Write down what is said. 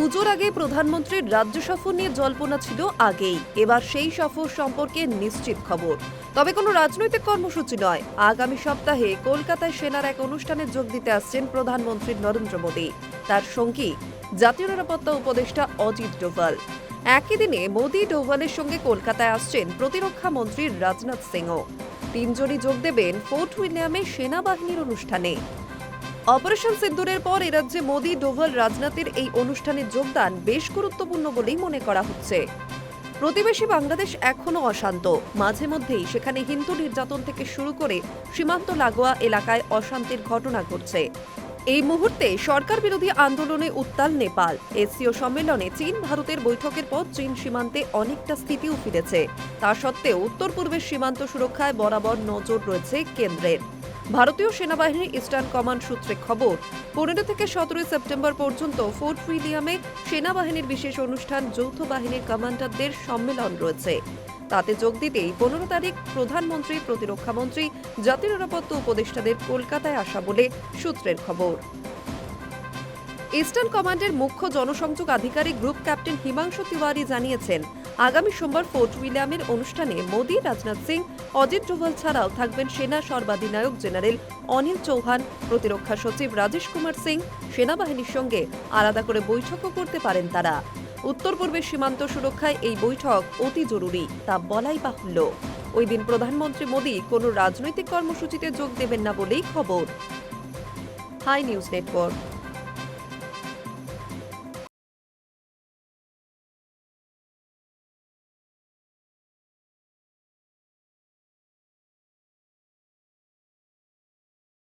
পুজোর আগে প্রধানমন্ত্রীর রাজ্য সফর নিয়ে জল্পনা ছিল আগেই। এবার সেই সফর সম্পর্কে নিশ্চিত খবর। তবে কোনো রাজনৈতিক কর্মসূচি নয়। আগামী সপ্তাহে কলকাতায় সেনার এক অনুষ্ঠানে যোগ দিতে আসছেন প্রধানমন্ত্রী নরেন্দ্র মোদী। তার সঙ্গী জাতীয় নিরাপত্তা উপদেষ্টা অজিত ডোভাল। একই দিনে মোদী ডোভালের সঙ্গে কলকাতায় আসছেন প্রতিরক্ষা মন্ত্রী রাজনাথ সিংও। তিনজনই যোগ দেবেন ফোর্ট উইলিয়ামে সেনাবাহিনীর অনুষ্ঠানে। অপারেশন সিন্দুরের পর রাজ্যে মোদী ডোভাল রাজনাথের এই অনুষ্ঠানে যোগদান বেশ গুরুত্বপূর্ণ বলেই মনে করা হচ্ছে। প্রতিবেশী বাংলাদেশ এখনও অশান্ত। মাঝে মধ্যেই সেখানে হিন্দু নির্যাতন থেকে শুরু করে সীমান্ত লাগোয়া এলাকায় অশান্তির ঘটনা ঘটছে। এই মুহূর্তে সরকার বিরোধী আন্দোলনে উত্তাল নেপাল। এসসিও সম্মেলনে চীন ভারতের বৈঠকের পর চীন সীমান্তে অনেকটা স্থিতিও ফিরেছে। তা সত্ত্বেও উত্তর পূর্বের সীমান্ত সুরক্ষায় বরাবর নজর রয়েছে কেন্দ্রের। ভারতীয় সেনাবাহিনীর ইস্টার্ন কমান্ড সূত্রে খবর, পনেরো থেকে সতেরোই সেপ্টেম্বর পর্যন্ত ফোর্ট উইলিয়ামে সেনাবাহিনীর বিশেষ অনুষ্ঠান যৌথ বাহিনীর কমান্ডারদের সম্মেলন রয়েছে। তাতে যোগ দিতেই পনেরো তারিখ প্রধানমন্ত্রী প্রতিরক্ষামন্ত্রী জাতীয় নিরাপত্তা উপদেষ্টাদের কলকাতায় আসা বলে সূত্রের খবর। ইস্টার্ন কমান্ডের মুখ্য জনসংযোগ আধিকারিক গ্রুপ ক্যাপ্টেন হিমাংশু তিওয়ারি জানিয়েছেন, আগামী সোমবার ফোর্ট উইলিয়ামের অনুষ্ঠানে মোদী, রাজনাথ সিং, অজিত ডোভাল ছাড়াও থাকবেন সেনা সর্বাধিনায়ক জেনারেল অনিল চৌহান, প্রতিরক্ষা সচিব রাজেশ কুমার সিং, সেনাবাহিনীর সঙ্গে আলাদা করে বৈঠকও করতে পারেন তারা। উত্তর পূর্বের সীমান্ত সুরক্ষায় এই বৈঠক অতি জরুরি, তা বলাই বাহুল্য। ওই দিন প্রধানমন্ত্রী মোদী কোনো রাজনৈতিক কর্মসূচিতে যোগ দেবেন না বলেই খবর। Hi news network.